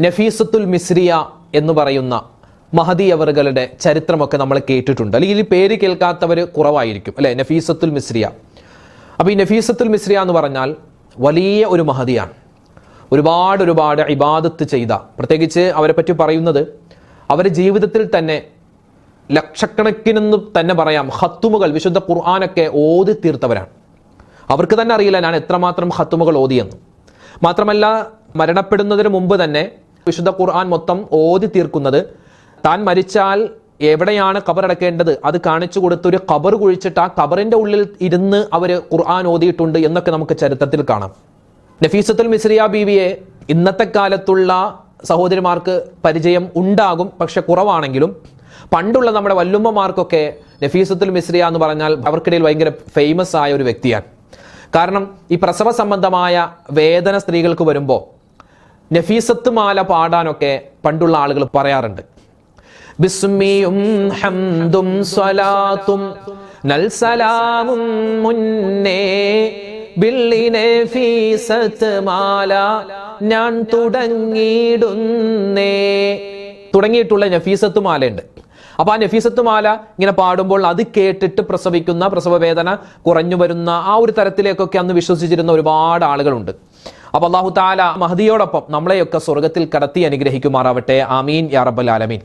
നഫീസത്തുൽ മിസ്രിയ എന്ന് പറയുന്ന മഹദി അവറുകളുടെ ചരിത്രമൊക്കെ നമ്മൾ കേട്ടിട്ടുണ്ട്. അല്ലെങ്കിൽ ഈ പേര് കേൾക്കാത്തവർ കുറവായിരിക്കും അല്ലെ? നഫീസത്തുൽ മിസ്രിയ. അപ്പോൾ ഈ നഫീസത്തുൽ മിസ്രിയ എന്ന് പറഞ്ഞാൽ വലിയ ഒരു മഹദിയാണ്. ഒരുപാട് ഒരുപാട് ഇബാദത്ത് ചെയ്ത പ്രത്യേകിച്ച് അവരെ പറ്റി പറയുന്നത് അവരുടെ ജീവിതത്തിൽ തന്നെ ലക്ഷക്കണക്കിനെന്ന് തന്നെ പറയാം ഹത്തുമുകൾ വിശുദ്ധ ഖുർആാനൊക്കെ ഓതി തീർത്തവരാണ് അവർക്ക് തന്നെ അറിയില്ല ഞാൻ എത്രമാത്രം ഹത്തുമുകൾ ഓതിയെന്ന്. മാത്രമല്ല മരണപ്പെടുന്നതിന് മുമ്പ് തന്നെ വിശുദ്ധ ഖുർആൻ മൊത്തം ഓതി തീർക്കുന്നത് താൻ മരിച്ചാൽ എവിടെയാണ് കബറടക്കേണ്ടത് അത് കാണിച്ചു കൊടുത്ത് ഒരു കബർ കുഴിച്ചിട്ട് ആ കബറിന്റെ ഉള്ളിൽ ഇരുന്ന് അവർ ഖുർആൻ ഓതിയിട്ടുണ്ട് എന്നൊക്കെ നമുക്ക് ചരിത്രത്തിൽ കാണാം. നഫീസത്തുൽ മിസ്രിയ ബീവിയെ ഇന്നത്തെ കാലത്തുള്ള സഹോദരിമാർക്ക് പരിചയം ഉണ്ടാകും പക്ഷെ കുറവാണെങ്കിലും പണ്ടുള്ള നമ്മുടെ വല്ലുമ്മമാർക്കൊക്കെ നഫീസത്തുൽ മിസ്രിയ എന്ന് പറഞ്ഞാൽ അവർക്കിടയിൽ ഭയങ്കര ഫേമസ് ആയ ഒരു വ്യക്തിയാണ്. കാരണം ഈ പ്രസവ സംബന്ധമായ വേദന സ്ത്രീകൾക്ക് വരുമ്പോൾ നഫീസത്ത് മാല പാടാനൊക്കെ പണ്ടുള്ള ആളുകൾ പറയാറുണ്ട്. ബിസ്മിയും ഹംദും സ്വലാത്തും നൽസലാമും മുന്നേ ബില്ലിനെ മാല ഞാൻ തുടങ്ങിയിടുന്നേ. തുടങ്ങിയിട്ടുള്ള നഫീസത്ത് മാലയുണ്ട് അപ്പൊ ആ നഫീസത്ത് മാല ഇങ്ങനെ പാടുമ്പോൾ അത് കേട്ടിട്ട് പ്രസവിക്കുന്ന പ്രസവ വേദന കുറഞ്ഞു വരുന്ന ആ ഒരു തരത്തിലേക്കൊക്കെ അന്ന് വിശ്വസിച്ചിരുന്ന ഒരുപാട് ആളുകളുണ്ട്. അപ്പൊ അള്ളാഹു താല മഹദിയോടൊപ്പം നമ്മളെയൊക്കെ സ്വർഗത്തിൽ കടത്തി അനുഗ്രഹിക്കുമാറാവട്ടെ. ആമീൻ. യാ റബ്ബൽ ആലമീൻ.